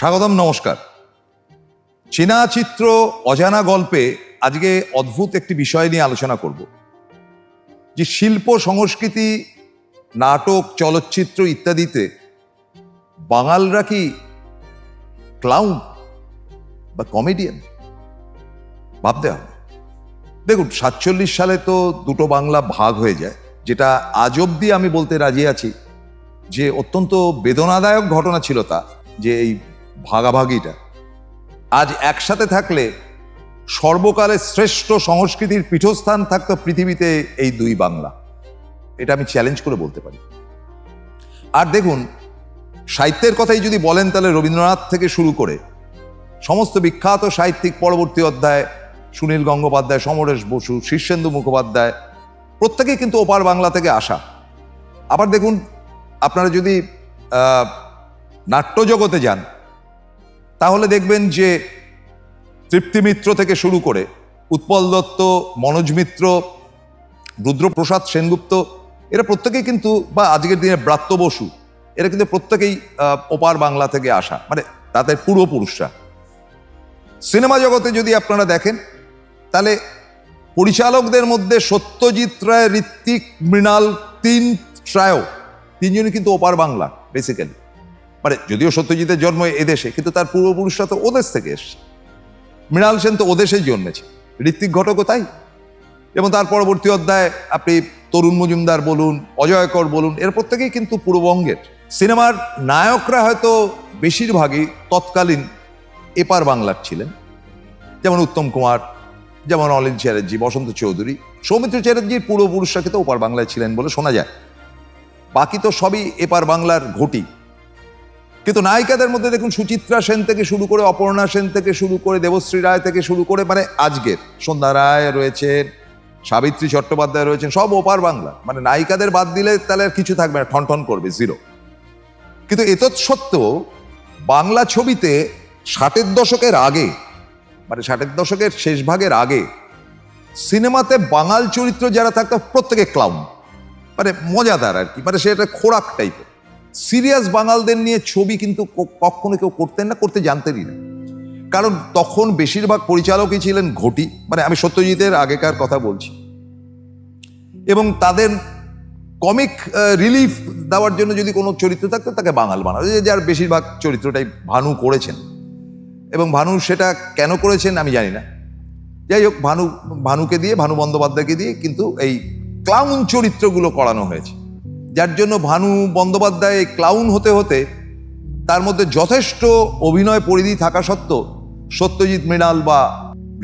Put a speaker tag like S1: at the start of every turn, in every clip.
S1: স্বাগতম, নমস্কার। চেনা চিত্র, অজানা গল্পে আজকে অদ্ভুত একটি বিষয় নিয়ে আলোচনা করব। যে শিল্প, সংস্কৃতি, নাটক, চলচ্চিত্র ইত্যাদিতে বাঙালরা কি ক্লাউন বা কমেডিয়ান ভাবতে হবে। দেখুন, সাতচল্লিশ সালে তো দুটো বাংলা ভাগ হয়ে যায়, যেটা আজ অব্দি আমি বলতে রাজি আছি যে অত্যন্ত বেদনাদায়ক ঘটনা ছিল তা, যে এই ভাগাভাগিটা। আজ একসাথে থাকলে সর্বকালের শ্রেষ্ঠ সংস্কৃতির পীঠস্থান থাকতো পৃথিবীতে এই দুই বাংলা। এটা আমি চ্যালেঞ্জ করে বলতে পারি। আর দেখুন, সাহিত্যের কথাই যদি বলেন তাহলে রবীন্দ্রনাথ থেকে শুরু করে সমস্ত বিখ্যাত সাহিত্যিক পরবর্তী অধ্যায়, সুনীল গঙ্গোপাধ্যায়, সমরেশ বসু, শীর্ষেন্দু মুখোপাধ্যায়, প্রত্যেকেই কিন্তু ওপার বাংলা থেকে আসা। আবার দেখুন, আপনারা যদি নাট্যজগতে যান তাহলে দেখবেন যে তৃপ্তি মিত্র থেকে শুরু করে উৎপল দত্ত, মনোজ মিত্র, রুদ্রপ্রসাদ সেনগুপ্ত, এরা প্রত্যেকেই কিন্তু, বা আজকের দিনে ব্রাত্য বসু, এরা কিন্তু প্রত্যেকেই ওপার বাংলা থেকে আসা মানে তাদের পূর্বপুরুষরা। সিনেমা জগতে যদি আপনারা দেখেন, তাহলে পরিচালকদের মধ্যে সত্যজিৎ রায়, ঋত্বিক মৃণাল, তিন ট্রায়ও তিনজনই কিন্তু ওপার বাংলা বেসিক্যালি মানে যদিও সত্যজিতের জন্ম এদেশে কিন্তু তার পূর্বপুরুষরা তো ওদেশ থেকে এসছে। মৃণাল সেন তো ওদেশেই জন্মেছে। ঋত্বিক ঘটকও তাই। এবং তার পরবর্তী অধ্যায় আপনি তরুণ মজুমদার বলুন, অজয়কর বলুন, এর প্রত্যেকেই কিন্তু পূর্ববঙ্গের। সিনেমার নায়করা হয়তো বেশিরভাগই তৎকালীন এপার বাংলার ছিলেন। যেমন উত্তম কুমার, যেমন অলিন চ্যাটার্জি, বসন্ত চৌধুরী, সৌমিত্র চ্যাটার্জির পূর্বপুরুষরা কিন্তু ওপার বাংলায় ছিলেন বলে শোনা যায়। বাকি তো সবই এপার বাংলার ঘটি। কিন্তু নায়িকাদের মধ্যে দেখুন সুচিত্রা সেন থেকে শুরু করে, অপর্ণা সেন থেকে শুরু করে, দেবশ্রী রায় থেকে শুরু করে মানে আজকের সন্ধ্যা রায় রয়েছেন, সাবিত্রী চট্টোপাধ্যায় রয়েছেন, সব ওপার বাংলা। মানে নায়িকাদের বাদ দিলে তাহলে আর কিছু থাকবে না ঠন ঠন করবে জিরো কিন্তু এতৎ সত্ত্বেও বাংলা ছবিতে ষাটের দশকের আগে মানে ষাটের দশকের শেষ ভাগের আগে সিনেমাতে বাঙাল চরিত্র যারা থাকতো, প্রত্যেকে ক্লাউন মানে মজাদার আর কি মানে সেটা খোরাক টাইপের সিরিয়াস বাঙালদের নিয়ে ছবি কিন্তু কখনো কেউ করতেন না, করতে জানতেনই না। কারণ তখন বেশিরভাগ পরিচালকই ছিলেন ঘটি মানে আমি সত্যজিতের আগেকার কথা বলছি। এবং তাদের কমিক রিলিফ দেওয়ার জন্য যদি কোনো চরিত্র থাকতো, তাকে বাঙাল বানাতো। যে যার বেশিরভাগ চরিত্রটাই ভানু করেছেন। এবং ভানু সেটা কেন করেছেন আমি জানি না। যাই হোক, ভানু, ভানুকে দিয়ে, ভানু বন্দ্যোপাধ্যায়কে দিয়ে কিন্তু এই ক্লাউন চরিত্রগুলো করানো হয়েছে। যার জন্য ভানু বন্দ্যোপাধ্যায় ক্লাউন হতে হতে তার মধ্যে যথেষ্ট অভিনয় পরিধি থাকা সত্ত্বেও সত্যজিৎ মৃণাল বা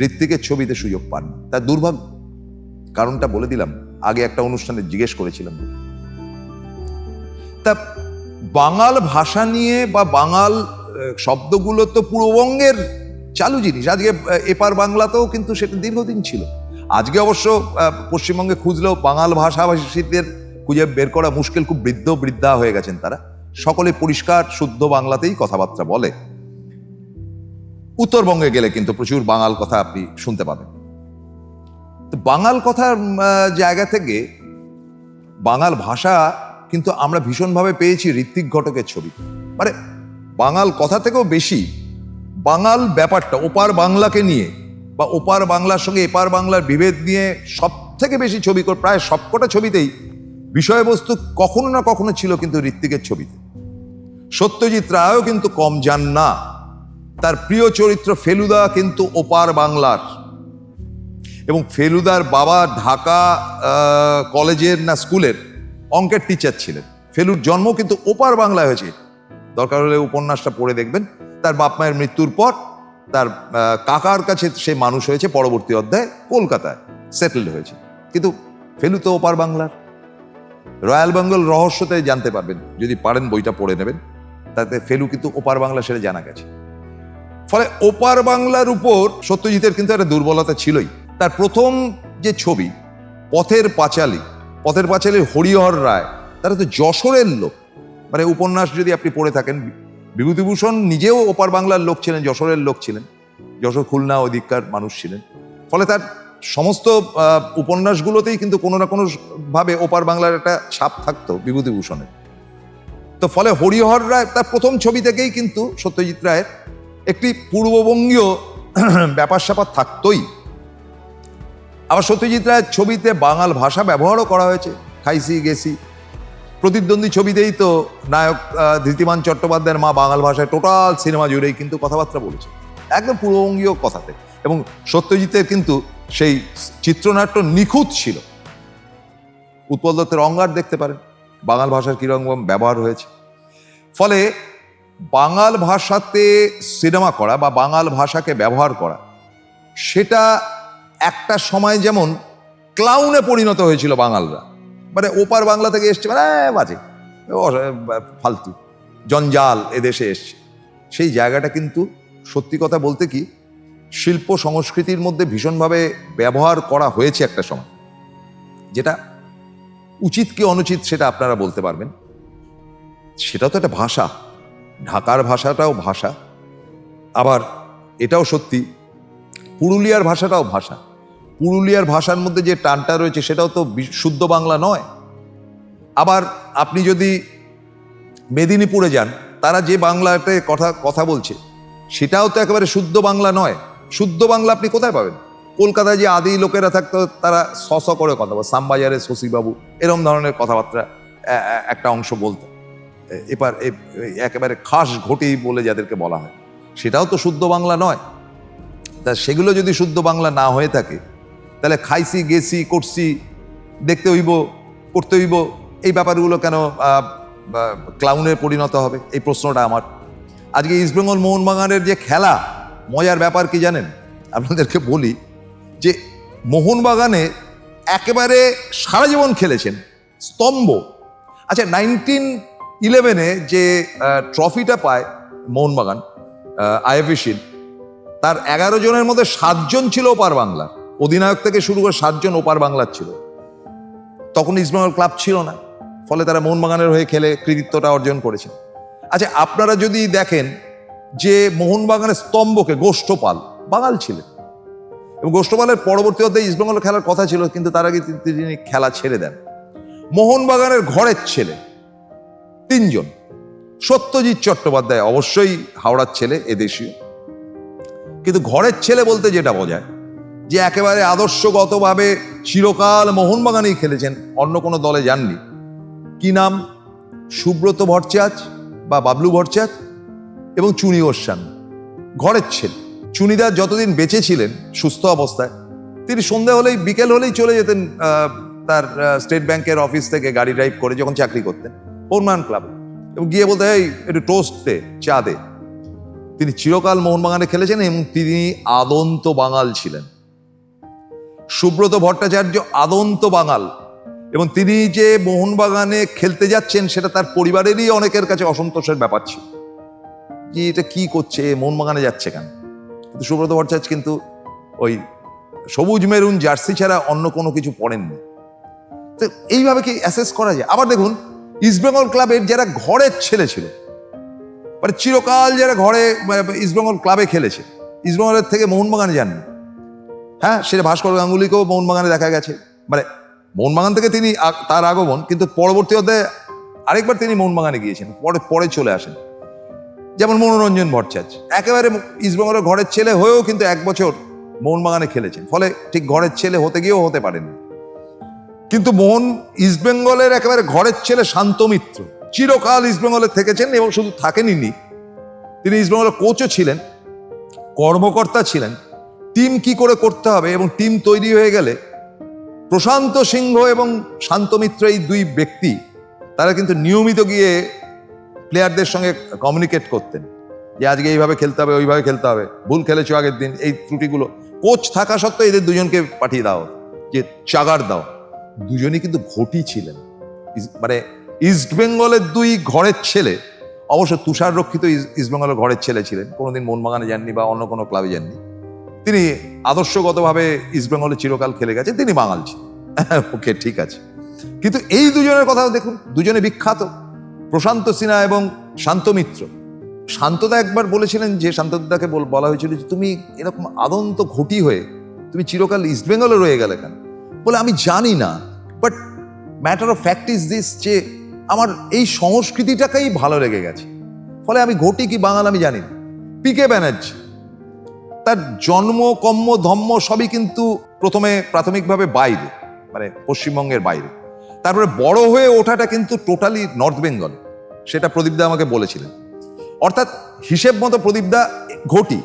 S1: ঋত্বিকের ছবিতে সুযোগ পান তার দুর্ভাগ্য, কারণটা বলে দিলাম, আগে একটা অনুষ্ঠানে জিজ্ঞেস করেছিলাম। তা বাঙাল ভাষা নিয়ে বা বাঙাল শব্দগুলো তো পূর্ববঙ্গের চালু জিনিস। আজকে এপার বাংলাতেও কিন্তু সেটা দীর্ঘদিন ছিল। আজকে অবশ্য পশ্চিমবঙ্গে খুঁজলেও বাঙাল ভাষাভাষীদের খুঁজে বের করা মুশকিল, খুব বৃদ্ধ বৃদ্ধা হয়ে গেছেন তারা। সকলে পরিষ্কার, শুদ্ধ বাংলাতেই কথাবার্তা বলে। উত্তরবঙ্গে গেলে কিন্তু প্রচুর বাঙাল কথা আপনি শুনতে পাবেন। তো বাঙাল কথার জায়গা থেকে বাঙাল ভাষা কিন্তু আমরা ভীষণভাবে পেয়েছি ঋত্বিক ঘটকের ছবি। মানে বাঙাল কথা থেকেও বেশি বাঙাল ব্যাপারটা, ওপার বাংলাকে নিয়ে বা ওপার বাংলার সঙ্গে এপার বাংলার বিভেদ নিয়ে সব থেকে বেশি ছবি, প্রায় সবকটা ছবিতেই বিষয়বস্তু কখনো না কখনো ছিল কিন্তু ঋত্বিকের ছবিতে। সত্যজিৎ রায়ও কিন্তু কম যান না। তার প্রিয় চরিত্র ফেলুদা কিন্তু ওপার বাংলার। এবং ফেলুদার বাবা ঢাকা কলেজের না স্কুলের অঙ্কের টিচার ছিলেন। ফেলুর জন্ম কিন্তু ওপার বাংলায় হয়েছে। দরকার হলে উপন্যাসটা পড়ে দেখবেন। তার বাপ মায়ের মৃত্যুর পর তার কাকার কাছে সে মানুষ হয়েছে পরবর্তী অধ্যায়, কলকাতায় সেটেলড হয়েছে। কিন্তু ফেলু তো ওপার বাংলার। রয়্যাল বেঙ্গল রহস্যতে জানতে পারবেন, যদি পারেন বইটা পড়ে নেবেন। তাতে ফেলু কিন্তু ওপার বাংলা সেটা জানা গেছে। ফলে ওপার বাংলার উপর সত্যজিতের কিন্তু একটা দুর্বলতা ছিলই। তার প্রথম যে ছবি, পথের পাঁচালী, পথের পাঁচালীর হরিহর রায়, তারা তো যশোরের লোক। মানে উপন্যাস যদি আপনি পড়ে থাকেন, বিভূতিভূষণ নিজেও ওপার বাংলার লোক ছিলেন, যশোরের লোক ছিলেন। যশোর খুলনা ওদিককার মানুষ ছিলেন। ফলে তার সমস্ত উপন্যাসগুলোতেই কিন্তু কোনো না কোনো ভাবে ওপার বাংলার একটা ছাপ থাকতো বিভূতিভূষণের। তো ফলে হরিহর রায় তার প্রথম ছবি থেকেই কিন্তু সত্যজিৎ রায়ের একটি পূর্ববঙ্গীয় ব্যাপার স্যাপার থাকতোই। আবার সত্যজিৎ রায়ের ছবিতে বাঙাল ভাষা ব্যবহারও করা হয়েছে, খাইসি গেছি প্রতিদ্বন্দ্বী ছবিতেই তো নায়ক ধৃতিমান চট্টোপাধ্যায়ের মা বাঙাল ভাষায় টোটাল সিনেমা জুড়েই কিন্তু কথাবার্তা বলেছে। একদম পূর্ববঙ্গীয় কথাতে। এবং সত্যজিতের কিন্তু সেই চিত্রনাট্য নিখুঁত ছিল। উৎপল দত্তের অঙ্গার দেখতে পারেন, বাঙাল ভাষার কীরকম ব্যবহার হয়েছে। ফলে বাঙাল ভাষাতে সিনেমা করা বা বাঙাল ভাষাকে ব্যবহার করা, সেটা একটা সময় যেমন ক্লাউনে পরিণত হয়েছিল বাঙালরা। মানে ওপার বাংলা থেকে এসছে মানে বাজে ফালতু, জঞ্জাল এদেশে এসছে। সেই জায়গাটা কিন্তু সত্যি কথা বলতে কি শিল্প সংস্কৃতির মধ্যে ভীষণভাবে ব্যবহার করা হয়েছে একটা সময়। যেটা উচিত কি অনুচিত সেটা আপনারা বলতে পারবেন। সেটাও তো একটা ভাষা। ঢাকার ভাষাটাও ভাষা। আবার এটাও সত্যি, পুরুলিয়ার ভাষাটাও ভাষা। পুরুলিয়ার ভাষার মধ্যে যে টানটা রয়েছে সেটাও তো শুদ্ধ বাংলা নয়। আবার আপনি যদি মেদিনীপুরে যান, তারা যে বাংলাতে কথা কথা বলছে, সেটাও তো একেবারে শুদ্ধ বাংলা নয়। শুদ্ধ বাংলা আপনি কোথায় পাবেন? কলকাতায় যে আদি লোকেরা থাকতো, তারা স স করে কথা বল সামবাজারে শশীবাবু, এরম ধরনের কথাবার্তা একটা অংশ বলতো। এবার একেবারে খাস ঘটি বলে যাদেরকে বলা হয়। সেটাও তো শুদ্ধ বাংলা নয়। তা সেগুলো যদি শুদ্ধ বাংলা না হয়ে থাকে, তাহলে খাইছি গেছি করছি দেখতে হইব, করতে হইব, এই ব্যাপারগুলো কেন ক্লাউনে পরিণত হবে? এই প্রশ্নটা আমার। আজকে ইস্টবেঙ্গল মোহনবাগানের যে খেলা মজার ব্যাপার কি জানেন? আপনাদেরকে বলি যে মোহনবাগানে একেবারে সারা জীবন খেলেছেন, স্তম্ভ। আচ্ছা নাইনটিন ইলেভেনে যে ট্রফিটা পায় মোহনবাগান আইএফএ শিল্ড তার এগারো জনের মধ্যে সাতজন ছিল ওপার বাংলার। অধিনায়ক থেকে শুরু করে সাতজন ওপার বাংলার ছিল। তখন ইস্টবেঙ্গল ক্লাব ছিল না, ফলে তারা মোহনবাগানের হয়ে খেলে কৃতিত্বটা অর্জন করেছে আচ্ছা আপনারা যদি দেখেন যে মোহনবাগানের স্তম্ভকে গোষ্ঠপাল, বাঙাল ছিলেন। এবং গোষ্ঠপালের পরবর্তী অধ্যায়ে ইস্টবেঙ্গল খেলার কথা ছিল, কিন্তু তার আগে তিনি- খেলা ছেড়ে দেন। মোহনবাগানের ঘরের ছেলে, তিনজন। সত্যজিৎ চট্টোপাধ্যায় অবশ্যই হাওড়ার ছেলে এদেশীয় কিন্তু ঘরের ছেলে বলতে যেটা বোঝায়, যে একেবারে আদর্শগতভাবে চিরকাল মোহনবাগানেই খেলেছেন, অন্য কোনো দলে যাননি। কি নাম? সুব্রত ভট্টাচ বা বাবলু ভট্টাচ এবং চুনি গোস্বামী ঘরের ছেলে। চুনিদার যতদিন বেঁচে ছিলেন, সুস্থ অবস্থায়, তিনি সন্ধ্যা হলেই, বিকেল হলেই চলে যেতেন তার স্টেট ব্যাংকের অফিস থেকে গাড়ি ড্রাইভ করে যখন চাকরি করতেন পৌরমান ক্লাবে এবং গিয়ে বলতে এই, একটু টোস্ট দে, চা দে। তিনি চিরকাল মোহনবাগানে খেলেছেন এবং তিনি আদন্ত বাঙাল ছিলেন। সুব্রত ভট্টাচার্য আদন্ত বাঙাল। এবং তিনি যে মোহনবাগানে খেলতে যাচ্ছেন, সেটা তার পরিবারেরই অনেকের কাছে অসন্তোষের ব্যাপার ছিল। যে এটা কি করছে মোহনবাগানে যাচ্ছে কেন? কিন্তু সুব্রত ভট্টাচার্য কিন্তু ওই সবুজ মেরুন জার্সি ছাড়া অন্য কোনো কিছু পড়েননি তো এইভাবে কি অ্যাসেস করা যায়? আবার দেখুন ইস্টবেঙ্গল ক্লাবের যারা ঘরের ছেলে ছিল মানে চিরকাল যারা ঘরে মানে ইস্টবেঙ্গল ক্লাবে খেলেছে ইস্টবেঙ্গলের থেকে মোহনবাগানে যাননি। হ্যাঁ সেটা ভাস্কর গাঙ্গুলিকেও মোহনবাগানে দেখা গেছে। মানে মোহনবাগান থেকে তিনি তার আগমন, কিন্তু পরবর্তী অধ্যায়ে আরেকবার তিনি মোহনবাগানে গিয়েছেন, পরে পরে চলে আসেন। যেমন মনোরঞ্জন ভট্টাচার্য। একেবারে ইস্টবেঙ্গলের ঘরের ছেলে হয়েও কিন্তু এক বছর মোহনবাগানে খেলেছেন। ফলে ঠিক ঘরের ছেলে হতে গিয়েও হতে পারেননি। কিন্তু মোহন ইস্টবেঙ্গলের একেবারে ঘরের ছেলে শান্ত মিত্র। চিরকাল ইস্টবেঙ্গলের থেকেছেন এবং শুধু থাকেনই তিনি ইস্টবেঙ্গলের কোচও ছিলেন, কর্মকর্তা ছিলেন। টিম কি করে করতে হবে এবং টিম তৈরি হয়ে গেলে প্রশান্ত সিংহ এবং শান্ত মিত্র এই দুই ব্যক্তি, তারা কিন্তু নিয়মিত গিয়ে প্লেয়ারদের সঙ্গে কমিউনিকেট করতেন। যে আজকে এইভাবে খেলতে হবে, ওইভাবে খেলতে হবে, ভুল খেলেছো আগের দিন, এই ত্রুটিগুলো। কোচ থাকা সত্ত্বেও এদের দুজনকে পাঠিয়ে দাও, যে চাগার দাও। দুজনই কিন্তু ঘটি ছিলেন। মানে ইস্ট বেঙ্গলের দুই ঘরের ছেলে, অবশ্য তুষার রক্ষিত ইস্টবেঙ্গলের ঘরের ছেলে ছিলেন, কোনোদিন মোহনবাগানে যাননি বা অন্য কোনো ক্লাবে যাননি। তিনি আদর্শগতভাবে ইস্টবেঙ্গলে চিরকাল খেলে গেছে তিনি বাঙাল ছিলেন। ওকে, ঠিক আছে। কিন্তু এই দুজনের কথাও দেখুন, দুজনে বিখ্যাত। প্রশান্ত সিনহা এবং শান্ত মিত্র। শান্তদা একবার বলেছিলেন যে, শান্তদাকে বল- হয়েছিল যে, তুমি এরকম আদন্ত ঘটি হয়ে, তুমি চিরকাল ইস্টবেঙ্গলে রয়ে গেলে কেন? বলে, আমি জানি না but matter of fact is this যে, আমার এই সংস্কৃতিটাকেই ভালো লেগে গেছে। ফলে আমি ঘটি কি বাঙাল আমি জানি না। পিকে ব্যানার্জি তার জন্ম, কম্ম, ধম্ম সবই কিন্তু প্রথমে প্রাথমিকভাবে বাইরে মানে পশ্চিমবঙ্গের বাইরে। তারপরে বড় হয়ে ওঠাটা কিন্তু টোটালি নর্থ বেঙ্গল সেটা প্রদীপদা আমাকে বলেছিলেন। অর্থাৎ হিসেব মতো প্রদীপদা ঘটি,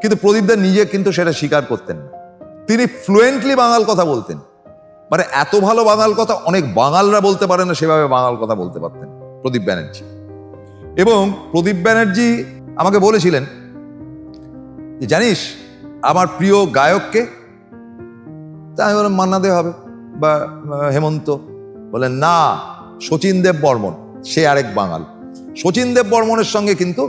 S1: কিন্তু প্রদীপদা নিজে কিন্তু সেটা স্বীকার করতেন না। তিনি ফ্লুয়েন্টলি বাঙাল কথা বলতেন। মানে এত ভালো বাঙাল কথা অনেক বাঙালরা বলতে পারে না, সেভাবে বাঙাল কথা বলতে পারতেন প্রদীপ ব্যানার্জি। এবং প্রদীপ ব্যানার্জি আমাকে বলেছিলেন, জানিস, আমার প্রিয় গায়ককে তা আমি বললাম মান্না দে হবে। বা হেমন্ত বলেন, না, শচীন দেব বর্মন, সে আরেক বাঙাল। শচীন দেব বর্মনের সঙ্গে কিন্তু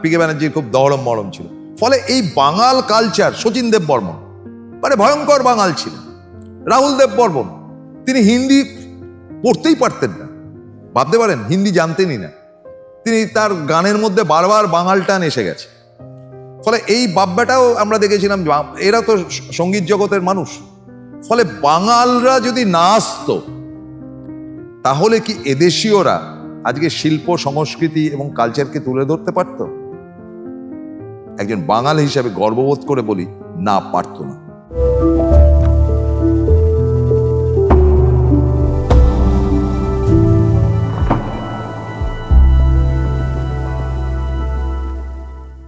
S1: পিকে ব্যানার্জির খুব দহরম মরম ছিল। ফলে এই বাঙাল কালচার শচীন দেব বর্মন মানে ভয়ঙ্কর বাঙাল ছিলেন। রাহুল দেব বর্মন, তিনি হিন্দি পড়তেই পারতেন না। ভাবতে পারেন, হিন্দি জানতেনই না। তিনি তার গানের মধ্যে বারবার বাঙাল টান এসে গেছে। ফলে এই বাব্যাটাও আমরা দেখেছিলাম এরা তো সংগীত জগতের মানুষ। ফলে বাঙালরা যদি না আসতো, তাহলে কি এদেশীয়রা আজকে শিল্প, সংস্কৃতি এবং কালচারকে তুলে ধরতে পারত? একজন বাঙালি হিসাবে গর্ববোধ করে বলি, না পারত না।